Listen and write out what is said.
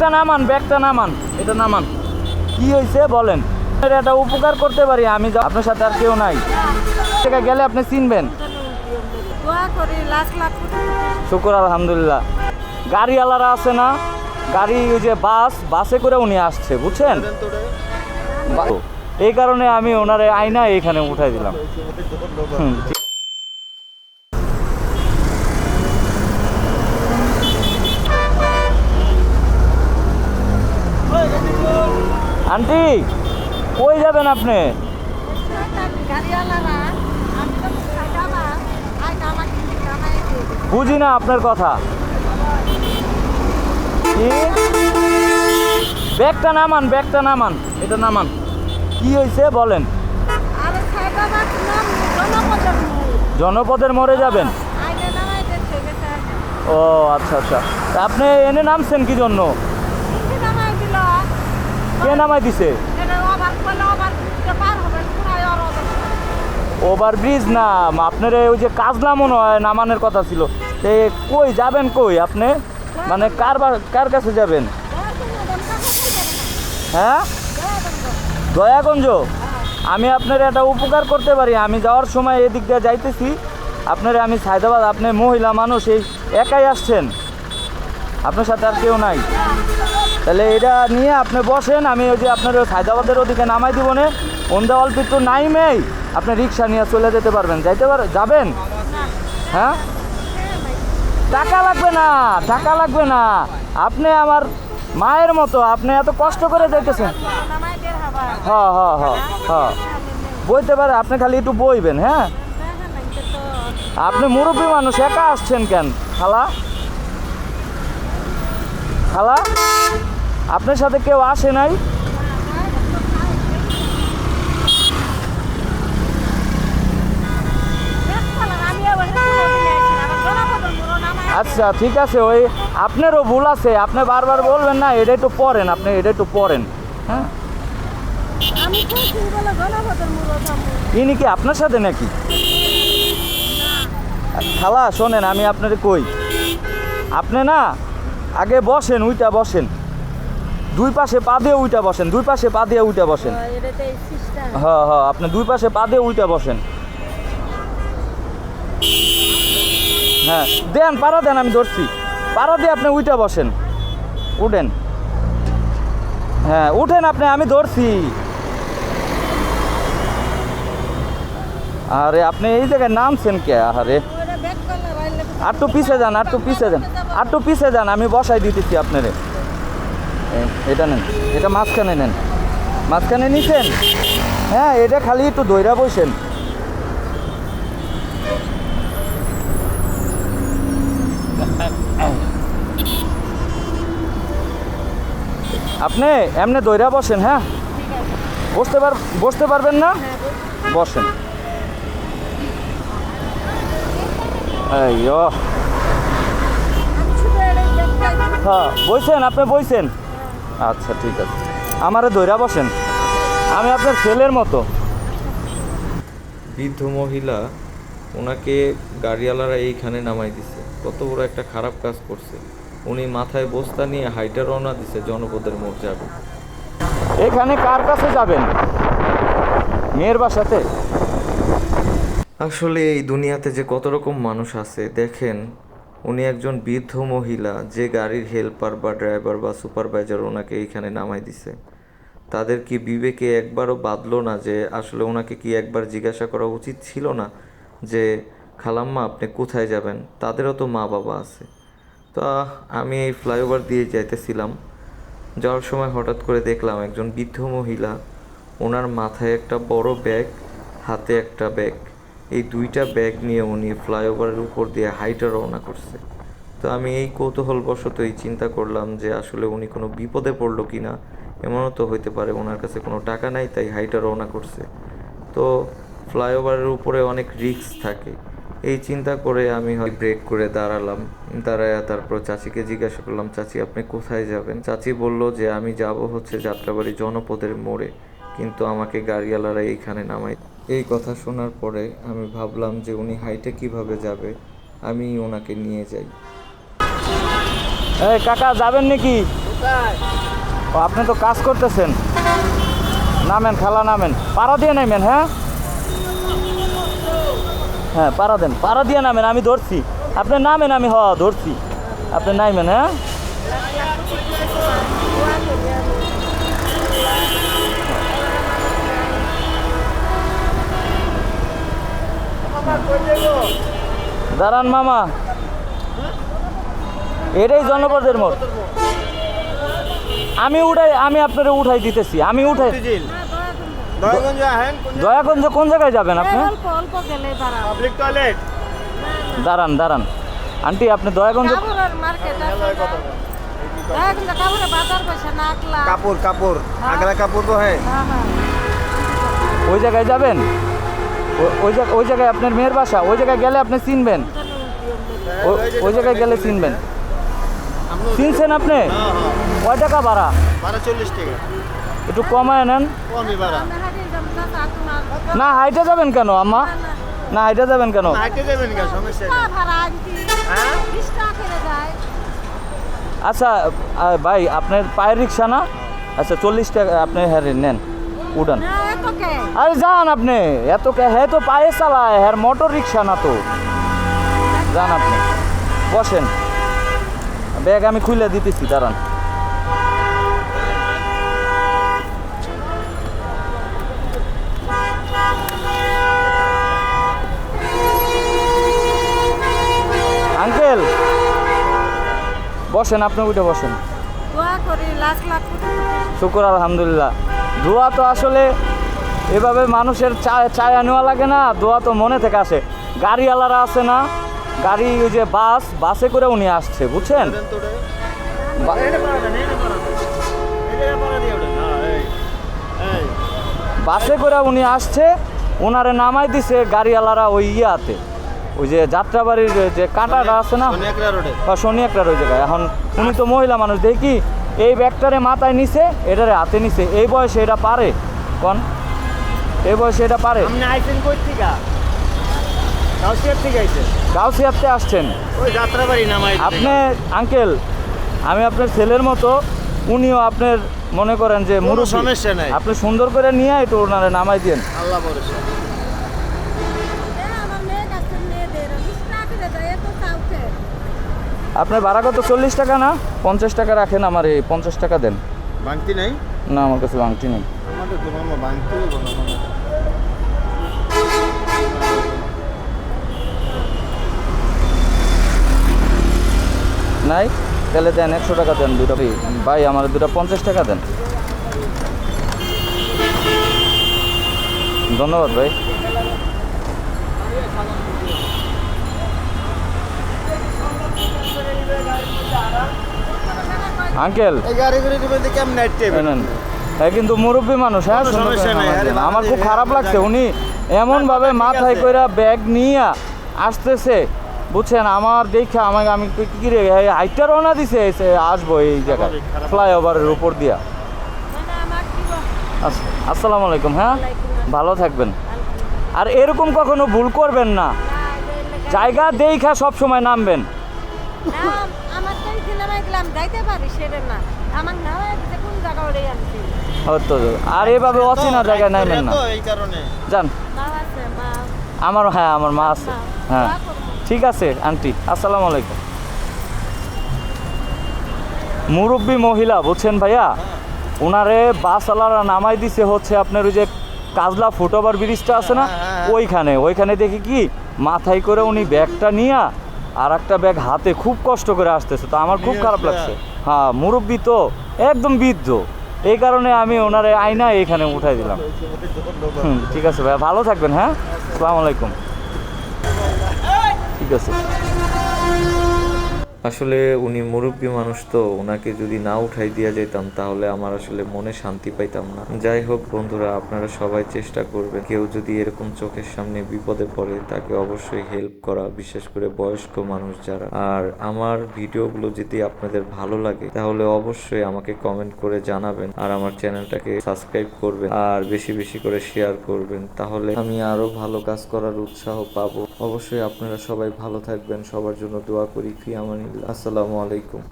ব্যাগটা নামান ব্যাগটা নামান এটা নামান। কি হয়েছে বলেন? এটা একটা উপকার করতে পারি আমি আপনার সাথে আর কেউ নাই। থেকে গেলে আপনি চিনবেন। দোয়া করি লাখ লাখ কোটি কোটি শুকুর আলহামদুলিল্লাহ। গাড়িওয়ালারা আছে না? গাড়ি ওই যে বাস বাসে করে উনি আসছে বুঝছেন? এই কারণে আমি ওনারে আয়না এইখানে উঠাই দিলাম হুম, ঠিক- আন্টি, কই যাবেন আপনি। বুঝি না আপনার কথা। ব্যাগটা নামান ব্যাগটা নামান, এটা নামান। কি হয়েছে বলেন। জনপদের মরে যাবেন? ও আচ্ছা আচ্ছা। আপনি এনে নামছেন কি জন্য? কে নামাই দিছে? এটা ওভার করলে ওভার ব্রিজটা পার হবে পুরাই ওর ওভার ওভার ব্রিজ না আপনার ওই যে কাজলা মনে হয় নামানোর কথা ছিল। তে কই যাবেন কই আপনি? মানে কার কার কাছে যাবেন? হ্যাঁ? দয়াগঞ্জ? আমি আপনার একটা উপকার করতে পারি। আমি যাওয়ার সময় এদিক দিয়ে যাইতেছি। আপনার আমি সায়দাবাদ আপনি মহিলা মানুষ এই একাই আসছেন। আপনার সাথে আর কেউ নাই। তাহলে এটা নিয়ে আপনি বসেন, আমি ওই যে আপনার ওই সায়দাবাদের ওদিকে নামাই দিব না। ওন্দা অল্প একটু নাইমেই আপনি রিক্সা নিয়ে চলে যেতে পারবেন। যাইতে পার যাবেন? হ্যাঁ? টাকা লাগবে না, টাকা লাগবে না। আপনি আমার মায়ের মতো, আপনি এত কষ্ট করে হবা হ্যাঁ হ্যাঁ হ্যাঁ হ্যাঁ। বইতে পারে, আপনি খালি একটু বইবেন হ্যাঁ? আপনি মুরব্বী মানুষ, একা আসছেন কেন? খালা? খালা, আপনার সাথে কেউ আসে নাই? আচ্ছা ঠিক আছে, ওই আপনারও ভুল আছে। আপনি বারবার বলবেন না, এটা একটু পড়েন, আপনি এটা একটু পড়েন হ্যাঁ? ইনি কি আপনার সাথে নাকি? খালা, শোনেন, আমি আপনার কই। আপনি না আগে বসেন উইটা বসেন। দুই পাশে পা দিয়ে উইটা বসেন দুই পাশে পা দিয়ে উইটা বসেন। সিস্টেম হ্যাঁ হ্যাঁ আপনি দুই পাশে পা দিয়ে উইটা বসেন। হ্যাঁ দেন পাড়া দেন আমি ধরছি। পাড়া দিয়ে আপনি উইটা বসেন। উঠেন। হ্যাঁ উঠেন আপনি আমি ধরছি। আরে আপনি এই জায়গায় নামছেন কে? আরে ওটা ব্যাক যান আর আটটু পিছে যান। আটটু পিছে যান পিছে যান আমি বসাই দিতেছি আপনারে। এটা নেন, এটা মাঝখানে নেন। মাঝখানে নিছেন? হ্যাঁ এটা খালি একটু দইরা বসেন। আপনি এমনি দইরা বসেন হ্যাঁ? বসতে পার, বসতে পারবেন না? বসেন। এই হ্যাঁ বইছেন আপনি বইছেন। আচ্ছা ঠিক আছে। আমারে দইরা বসেন। আমি আপনার ছেলের মতো। বৃদ্ধ মহিলা ওনাকে গাড়িওয়ালারা এইখানে নামাই দিছে। কত বড় একটা খারাপ কাজ করছে। উনি মাথায় বস্তা নিয়ে হাইটে রওনা দিছে জনপদের মোড় যাবে এখানে কার কাছে যাবেন? মেয়ের বাসাতে? আসলে এই দুনিয়াতে যে কত রকম মানুষ আছে দেখেন উনি একজন বৃদ্ধ মহিলা যে গাড়ির হেল্পার বা ড্রাইভার বা সুপারভাইজার ওনাকে এইখানে নামাই দিছে। তাদের কি বিবেকে একবারও বাঁধলো না যে আসলে ওনাকে কি একবার জিজ্ঞাসা করা উচিত ছিল না যে, খালাম্মা, আপনি কোথায় যাবেন? তাদেরও তো মা বাবা আছে। তো আমি এই ফ্লাইওভার দিয়ে যাইতেছিলাম। যাওয়ার সময় হঠাৎ করে দেখলাম একজন বৃদ্ধ মহিলা, ওনার মাথায় একটা বড় ব্যাগ, হাতে একটা ব্যাগ। এই দুইটা ব্যাগ নিয়ে উনি ফ্লাইওভারের উপর দিয়ে হাইটে রওনা করছে। তো আমি এই কৌতূহলবশত এই চিন্তা করলাম যে আসলে উনি কোনো বিপদে পড়ল কি না, এমনও তো হইতে পারে ওনার কাছে কোনো টাকা নাই, তাই হাইটে রওনা করছে। তো ফ্লাইওভারের উপরে অনেক রিস্ক থাকে। এই চিন্তা করে আমি হয় ব্রেক করে দাঁড়ালাম। দাঁড়ায় তারপর চাচিকে জিজ্ঞাসা করলাম, চাচি, আপনি কোথায় যাবেন? চাচি বলল যে, আমি যাব হচ্ছে যাত্রাবাড়ি জনপদের মোড়ে, কিন্তু আমাকে গাড়িওয়ালারা এইখানে নামাই এই কথা শোনার পরে আমি ভাবলাম যে উনি হাইটে কীভাবে যাবে আমি ওনাকে নিয়ে যাই। এই কাকা যাবেন নাকি? ও আপনি তো কাজ করতেছেন। নামেন খালা নামেন। পাড়া দিয়ে নামেন হ্যাঁ? হ্যাঁ পাড়া দেন। পাড়া দিয়ে নামেন আমি ধরছি। আপনি নামেন আমি হ ধরছি। আপনি নামেন হ্যাঁ? দাঁড়ান মামা। এটাই জনপদের মোড় আমি উঠাই আমি আপনারা উঠাই দিতেছি আমি উঠাই দয়াগঞ্জ কোন জায়গায়? যাবেন আপনি? টয়লেট দাঁড়ান দাঁড়ান। আন্টি আপনি দয়াগঞ্জ কাপড়ে বাজার পয়সা নাকলা কাপড় কাপড়। আগ্রা কাপড় তো হ্যাঁ। হ্যাঁ হ্যাঁ। ওই জায়গায় যাবেন? ওই জায়গায় ওই জায়গায় আপনার মেয়ের বাসা? ওই জায়গায় গেলে আপনি চিনবেন? ও- ওই জায়গায় গেলে চিনবেন। চিনছেন আপনি? কয় টাকা ভাড়া? চল্লিশ টাকা। একটু কমায় নেন। না হাইটে যাবেন কেন আম্মা? না হাইটে যাবেন কেন? হ্যাঁ? বিশ টাকা করে যায় আচ্ছা ভাই আপনার পায়ের রিক্সা না? আচ্ছা চল্লিশ টাকা আপনি হ্যাঁ নেন। উঠান না এত কে? আরে যান আপনি এত কে- হ্যাঁ তো পায়ে চালায় হ্যাঁ মোটর রিক্সা না তো। যান আপনি বসেন। ব্যাগ আমি খুলে দিতেছি দাঁড়ান। আঙ্কেল বসেন আপনি উঠে বসেন। শুকুর আলহামদুলিল্লাহ। দোয়া তো আসলে এভাবে মানুষের চা- চায়া নেওয়া লাগে না দোয়া তো মনে থেকে আসে। গাড়িওয়ালারা আছে না গাড়ি ওই যে বাস বাসে করে উনি আসছে বুঝছেন। বাসে করে উনি আসছে ওনারে নামাই দিছে গাড়িওয়ালারা ওই ইয়াতে। ওই যে যাত্রাবাড়ির যে কাঁটাটা আছে না শনি একটা জায়গায় এখন উনি তো মহিলা মানুষ দেখি এই ব্যাগটারে মাথায় নিছে এটারে হাতে নিছে। এই বয়সে এটা পারে? কন? এই বয়সে এটা পারে? আপনি আইছেন কই থেকে? কাউসিয়ার থেকে আইছেন? গাউসিয়াতে আসছেন। ওই যাত্রাবাড়ি নামাই আপনি আঙ্কেল আমি আপনার ছেলের মতো উনিও আপনার মনে করেন যে মুরব্বি। সমস্যা নাই। আপনি সুন্দর করে নিয়ে একটু ওনারে নামাই দিন আল্লাহ আপনার ভাড়া কত? চল্লিশ টাকা না? পঞ্চাশ টাকা রাখেন আমার এই পঞ্চাশ টাকা দেন। ভাঙতি নাই? না আমার কাছে বাংটি নেই। আমাদের তো মামা ভাঙতি হইব না মামা। নাই? তাহলে দেন একশো টাকা দেন দুটো ভাই। আমার দুটো পঞ্চাশ টাকা দেন। ধন্যবাদ ভাই। আঙ্কেল। হ্যাঁ কিন্তু মুরব্বী মানুষ হ্যাঁ? আমার খুব খারাপ লাগছে। উনি এমন ভাবে মাথায়। কইরা ব্যাগ নিয়ে আসতেছে। বুঝছেন? আমার দেখে আমাকে আমি কি কি রে? হাইটা রওনা দিছে এসে আসব এই জায়গায়। ফ্লাইওভারের উপর দিয়া। আসসালামু আলাইকুম হ্যাঁ? ভালো থাকবেন। আর এরকম কখনো ভুল করবেন না? জায়গা দেখা সব সময় নামবেন। আমার তো এই সিনেমায় গেলাম যাইতে পারি সেটা না। আমার নামে দিতে কোন জায়গা ওরে আনছি। হয়তো। আর এভাবে অচেনা জায়গায় নামবেন না। এই কারণে। যান। মা আমার হ্যাঁ আমার মা আছে। হ্যাঁ। ঠিক আছে আন্টি আসসালামু আলাইকুম। মুরব্বী মহিলা বুঝছেন ভাইয়া? ওনারে বাসওয়ালারা নামাই দিছে হচ্ছে আপনার ওই যে কাজলা ফুটওভার ব্রিজটা আছে না? হ্যাঁ, হ্যাঁ, হ্যাঁ। ওইখানে। ওইখানে দেখি কি? মাথায় করে উনি ব্যাগটা নিয়ে আর একটা ব্যাগ হাতে খুব কষ্ট করে আসতেছে তো আমার খুব খারাপ লাগছে। হ্যাঁ মুরব্বী তো একদম বৃদ্ধ। এই কারণে আমি ওনার আয়না এখানে উঠাই দিলাম। হুম ঠিক আছে ভাই ভালো থাকবেন হ্যাঁ? আসসালামু আলাইকুম। ঠিক আছে। আসলে উনি মুরব্বী মানুষ তো ওনাকে যদি না উঠাই দিয়ে যেতাম তাহলে আমার আসলে মনে শান্তি পাইতাম না। যাই হোক বন্ধুরা, আপনারা সবাই চেষ্টা করবেন, কেউ যদি এরকম চোখের সামনে বিপদে পড়ে, তাকে অবশ্যই হেল্প করা, বিশেষ করে বয়স্ক মানুষ যারা। আর আমার ভিডিওগুলো যদি আপনাদের ভালো লাগে, তাহলে অবশ্যই আমাকে কমেন্ট করে জানাবেন, আর আমার চ্যানেলটাকে সাবস্ক্রাইব করবেন, আর বেশি বেশি করে শেয়ার করবেন। তাহলে আমি আরও ভালো কাজ করার উৎসাহ পাবো। অবশ্যই আপনারা সবাই ভালো থাকবেন। সবার জন্য দোয়া করি ফি আমানিল্লাহ। আসসালামু আলাইকুম।